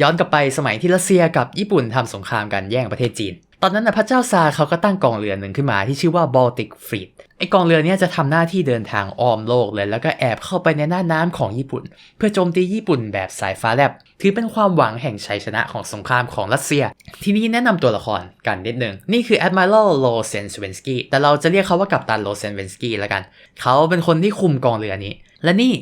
ย้อนกลับไปสมัยที่รัสเซียกับญี่ปุ่นทำสงครามกันแย่งประเทศจีน ตอนนั้นนะพระเจ้าซาเขาก็ตั้งกองเรือหนึ่งขึ้นมาที่ชื่อว่า Baltic Fleet ไอกองเรือเนี้ยจะทำหน้าที่เดินทางอ้อมโลกเลย แล้วก็แอบเข้าไปในหน้าน้ำของญี่ปุ่น เพื่อโจมตีญี่ปุ่นแบบสายฟ้าแลบ ถือเป็นความหวังแห่งชัยชนะของสงครามของรัสเซีย ทีนี้แนะนำตัวละครกันนิดนึง นี่คือ Admiral l o s e n s w e n s k y แต่เราจะเรียกเขาว่ากัปตัน l o s e n s w e n s k y แล้วกัน เขาเป็นคนที่คุมกองเรือนี้ และนี่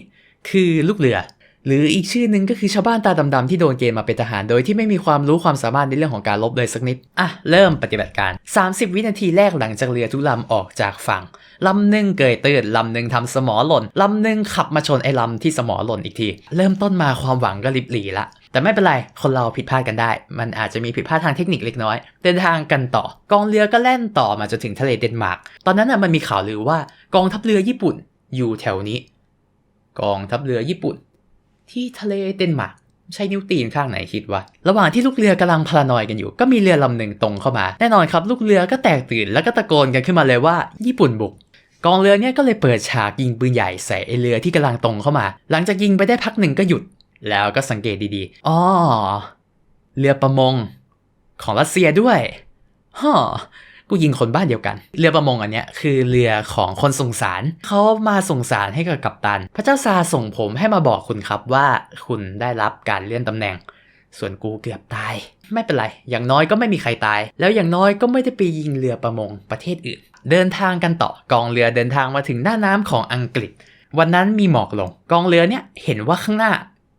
คือลูกเรือ หรืออีกชื่อหนึ่งก็คือชาวบ้านตาดำๆที่โดนเกณฑ์มาเป็นทหารโดยที่ไม่มีความรู้ความสามารถในเรื่องของการลบเลยสักนิด อะ เริ่มปฏิบัติการ 30 วินาทีแรกหลังจากเรือทุกลำออกจากฝั่งลำหนึ่งเกยตื่นลำหนึ่งทำสมอหล่นลำหนึ่งขับมาชนไอ้ลำที่สมอหล่นอีกที เริ่มต้นมาความหวังก็ริบหรีละ แต่ไม่เป็นไร คนเราผิดพลาดกันได้ มันอาจจะมีผิดพลาดทางเทคนิคเล็กน้อย เดินทางกันต่อ กองเรือก็แล่นต่อมาจนถึงทะเลเดนมาร์ก ตอนนั้นน่ะมันมีข่าวลือว่ากองทัพเรือญี่ปุ่นอยู่แถวนี้ กองทัพเรือญี่ปุ่น ที่ทะเลเดนมาร์กใช้นิ้วตีนข้างไหนคิดว่าระหว่างที่ลูกเรือกำลังพลานอยกันอยู่ ก็มีเรือลำหนึ่งตรงเข้ามา แน่นอนครับ ลูกเรือก็แตกตื่นแล้วก็ตะโกนกันขึ้นมาเลยว่า ญี่ปุ่นบุก กองเรือเนี่ยก็เลยเปิดฉากยิงปืนใหญ่ใส่ไอเรือที่กำลังตรงเข้ามา หลังจากยิงไปได้พักหนึ่งก็หยุด แล้วก็สังเกตดีๆ อ๋อ เรือประมง ของรัสเซียด้วยฮ่อ กูยิงคนบ้านเดียวกัน เรือประมงอันเนี้ยคือเรือของคนส่งสารเขามาส่งสารให้กับกัปตัน พระเจ้าซาส่งผมให้มาบอกคุณครับว่าคุณได้รับการเลื่อนตำแหน่ง ส่วนกูเกือบตาย ไม่เป็นไร อย่างน้อยก็ไม่มีใครตาย แล้วอย่างน้อยก็ไม่ได้ไปยิงเรือประมงประเทศอื่น เดินทางกันต่อกองเรือเดินทางมาถึงหน้าน้ำของอังกฤษ วันนั้นมีหมอกลง กองเรือเนี่ยเห็นว่าข้างหน้า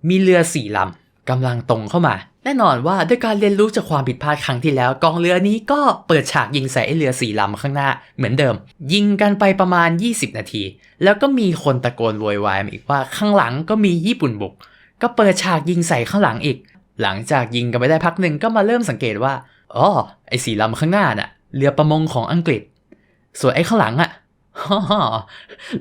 มีเรือสี่ลำ กำลังตรงเข้ามา แน่นอนว่าด้วยการเรียนรู้จากความผิดพลาดครั้งที่แล้วกองเรือนี้ก็เปิดฉากยิงใส่ไอเรือสี่ลำข้างหน้าเหมือนเดิม ยิงกันไปประมาณ 20 นาที แล้วก็มีคนตะโกนโวยวายมาอีกว่าข้างหลังก็มีญี่ปุ่นบุก ก็เปิดฉากยิงใส่ข้างหลังอีก หลังจากยิงกันไปได้พักหนึ่งก็มาเริ่มสังเกตว่าอ๋อไอ้สี่ลำข้างหน้าน่ะเรือประมงของอังกฤษ ส่วนไอ้ข้างหลังอะฮ่ อ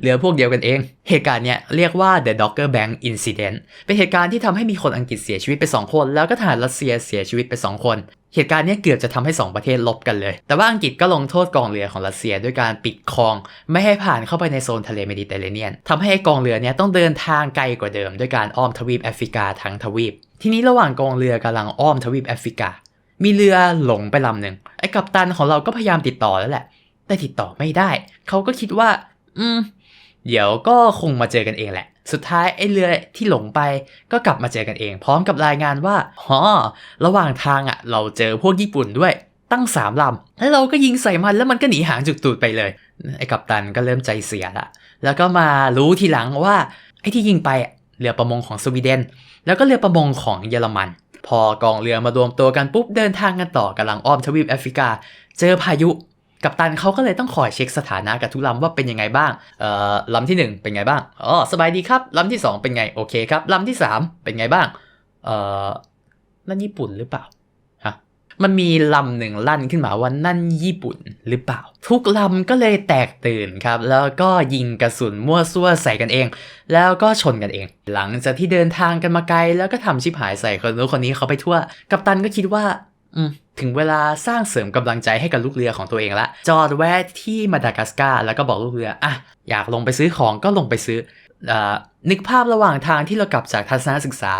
เรือพวกเดียวกันเอง เหตุการณ์เนี้ยเรียกว่า The Dogger Bank Incident เป็นเหตุการณ์ที่ทำให้มีคนอังกฤษเสียชีวิตไป 2 คน แล้วก็ทหารรัสเซียเสียชีวิตไป 2 คน เหตุการณ์เนี้ยเกือบจะทำให้ 2 ประเทศลบกันเลย แต่ว่าอังกฤษก็ลงโทษกองเรือของรัสเซียด้วยการปิดคลอง ไม่ให้ผ่านเข้าไปในโซนทะเลเมดิเตอร์เรเนียนทำให้กองเรือเนี้ยต้องเดินทางไกลกว่าเดิม ด้วยการอ้อมทวีปแอฟริกาทั้งทวีป ทีนี้ระหว่างกองเรือกำลังอ้อมทวีปแอฟริกา มีเรือหลงไปลำหนึ่งไอ้กัปตันของเราก็พยายามติดต่อแล้วแหละ แต่ติดต่อไม่ได้ เขาก็คิดว่า อืม เดี๋ยวก็คงมาเจอกันเองแหละ สุดท้ายไอ้เรือที่หลงไปก็กลับมาเจอกันเอง พร้อมกับรายงานว่าฮอระหว่างทางอะ เราเจอพวกญี่ปุ่นด้วยตั้งสามลำ แล้วเราก็ยิงใส่มันแล้วมันก็หนีหางจุดตูดไปเลย ไอ้กัปตันก็เริ่มใจเสียละ แล้วก็มารู้ทีหลังว่าไอ้ที่ยิงไปเรือประมงของสวีเดน แล้วก็เรือประมงของเยอรมัน พอกองเรือมารวมตัวกันปุ๊บเดินทางกันต่อกำลังอ้อมทวีปแอฟริกา เจอพายุ กัปตันเขาก็เลยต้องคอยเช็คสถานะกับทุกลำว่าเป็นยังไงบ้าง เอ่อลำที่ 1 เป็นไงบ้าง อ๋อ สบายดีครับ ลำที่ 2 เป็นไง โอเคครับ ลำที่ 3 เป็นไงบ้าง เอ่อ นั่นญี่ปุ่นหรือเปล่า ฮะ มันมีลำหนึ่งลั่นขึ้นมาว่านั่นญี่ปุ่นหรือเปล่า ทุกลำก็เลยแตกตื่นครับ แล้วก็ยิงกระสุนมั่วซั่วใส่กันเอง แล้วก็ชนกันเอง หลังจากที่เดินทางกันมาไกล แล้วก็ทำชิบหายใส่คนนู้นคนนี้เขาไปทั่ว กัปตันก็คิดว่า ถึงเวลาสร้างเสริมกำลังใจให้กับลูกเรือของตัวเองละ จอดแวะที่มาดากัสการ์แล้วก็บอกลูกเรืออะอยากลงไปซื้อของก็ลงไปซื้อเอ่อนึกภาพระหว่างทางที่เรากลับจากทัศนศึกษา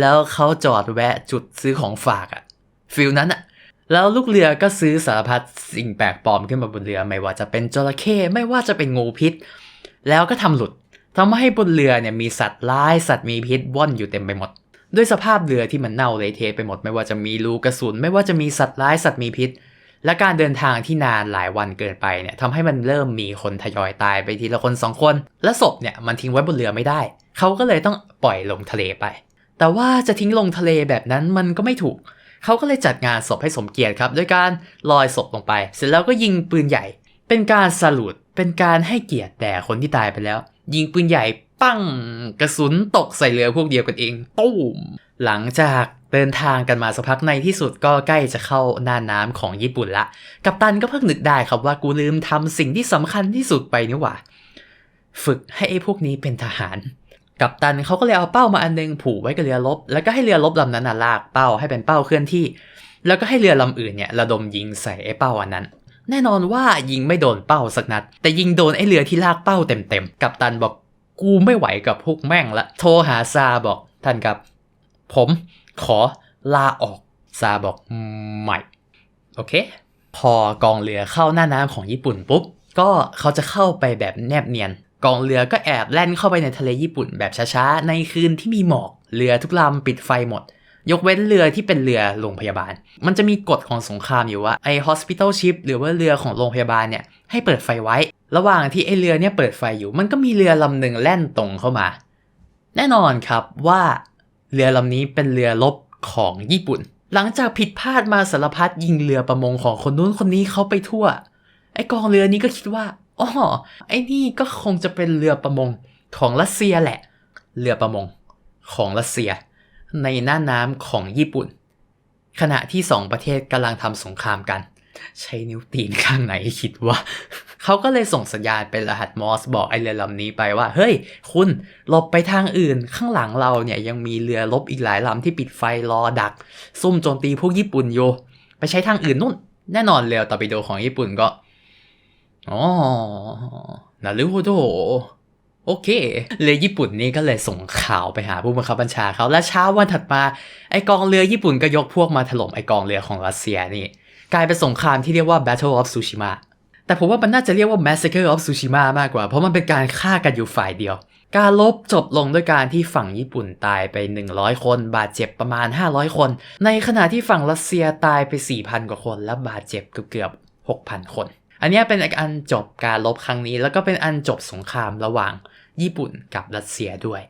แล้วเขาจอดแวะจุดซื้อของฝากอะฟิลนั้นอะแล้วลูกเรือก็ซื้อสารพัดสิ่งแปลกปลอมขึ้นมาบนเรือไม่ว่าจะเป็นจระเข้ไม่ว่าจะเป็นงูพิษ แล้วก็ทำหลุดทำให้บนเรือเนี่ยมีสัตว์ร้ายสัตว์มีพิษว่อนอยู่เต็มไปหมด ด้วยสภาพเรือที่มันเน่าเละเทะไปหมดไม่ว่าจะมีรูกระสุน ไม่ว่าจะมีสัตว์ร้ายสัตว์มีพิษ และการเดินทางที่นานหลายวันเกินไปเนี่ยทำให้มันเริ่มมีคนทยอยตายไปทีละคนสองคน และศพเนี่ยมันทิ้งไว้บนเรือไม่ได้ เขาก็เลยต้องปล่อยลงทะเลไป แต่ว่าจะทิ้งลงทะเลแบบนั้นมันก็ไม่ถูก เขาก็เลยจัดงานศพให้สมเกียรติครับด้วยการลอยศพลงไป เสร็จแล้วก็ยิงปืนใหญ่ เป็นการสลุดเป็นการให้เกียรติแด่คนที่ตายไปแล้ว ยิงปืนใหญ่ปั้งกระสุนตกใส่เรือพวกเดียวกันเองตุ้มหลังจากเดินทางกันมาสักพักในที่สุดก็ใกล้จะเข้าหน้าน้ำของญี่ปุ่นละ กัปตันก็เพิ่งนึกได้ครับว่ากูลืมทำสิ่งที่สำคัญที่สุดไปนี่หว่า ฝึกให้ไอ้พวกนี้เป็นทหาร กัปตันเขาก็เลยเอาเป้ามาอันนึงผูกไว้กับเรือรบแล้วก็ให้เรือรบลำนั้นลากเป้าให้เป็นเป้าเคลื่อนที่ แล้วก็ให้เรือลำอื่นเนี่ยระดมยิงใส่ไอ้เป้าอันนั้น แน่นอนว่ายิงไม่โดนเป้าสักนัด แต่ยิงโดนไอ้เรือที่ลากเป้าเต็มๆ กัปตันบอกกูไม่ไหวกับพวกแม่งละ โทรหาซาบอกท่านครับ ผมขอลาออก ซาบอกไม่ โอเค พอกองเรือเข้าหน้าน้ำของญี่ปุ่นปุ๊บ ก็เขาจะเข้าไปแบบแนบเนียน กองเรือก็แอบแล่นเข้าไปในทะเลญี่ปุ่นแบบช้าๆ ในคืนที่มีหมอก เรือทุกลำปิดไฟหมด ยกเว้นเรือที่เป็นเรือโรงพยาบาล มันจะมีกฎของสงครามอยู่ว่าไอ้ hospital ship หรือว่าเรือของโรงพยาบาลเนี่ยให้เปิดไฟไว้ ระหว่างที่ไอ้เรือเนี่ยเปิดไฟอยู่ มันก็มีเรือลำหนึ่งแล่นตรงเข้ามา แน่นอนครับว่าเรือลำนี้เป็นเรือรบของญี่ปุ่น หลังจากผิดพลาดมาสารพัดยิงเรือประมงของคนนู้นคนนี้เขาไปทั่ว ไอ้กองเรือนี้ก็คิดว่าอ๋อไอ้นี่ก็คงจะเป็นเรือประมงของรัสเซียแหละ เรือประมงของรัสเซีย ในหน้าน้ำของญี่ปุ่น ขณะที่สองประเทศกำลังทำสงครามกัน ใช้นิ้วตีนข้างไหนคิดว่าเขาก็เลยส่งสัญญาณเป็นรหัสมอสบอกไอเรือลำนี้ไปว่า เฮ้ย คุณหลบไปทางอื่น ข้างหลังเราเนี่ยยังมีเรือรบอีกหลายลำที่ปิดไฟรอดัก ซุ่มโจมตีพวกญี่ปุ่นอยู่ไปใช้ทางอื่นนู่น แน่นอนเรือตอร์ปิโดของญี่ปุ่นก็อ๋อนารุโฮโด โอเค เลยญี่ปุ่นนี่ก็เลยส่งข่าวไปหาผู้บังคับบัญชาเขาและเช้าวันถัดมาไอกองเรือญี่ปุ่นก็ยกพวกมาถล่มไอกองเรือของรัสเซียนี่ กลายเป็นสงครามที่เรียกว่า Battle of Tsushima แต่ผมว่ามันน่าจะเรียกว่า Massacre of Tsushima มากกว่า เพราะมันเป็นการฆ่ากันอยู่ฝ่ายเดียว การลบจบลงด้วยการที่ฝั่งญี่ปุ่นตายไป 100 คน บาดเจ็บประมาณ 500 คน ในขณะที่ฝั่งรัสเซียตายไป 4,000 กว่าคน และบาดเจ็บเกือบๆ6,000 คน อันนี้เป็นอันจบการลบครั้งนี้ แล้วก็เป็นอันจบสงครามระหว่าง ญี่ปุ่นกับรัสเซียด้วย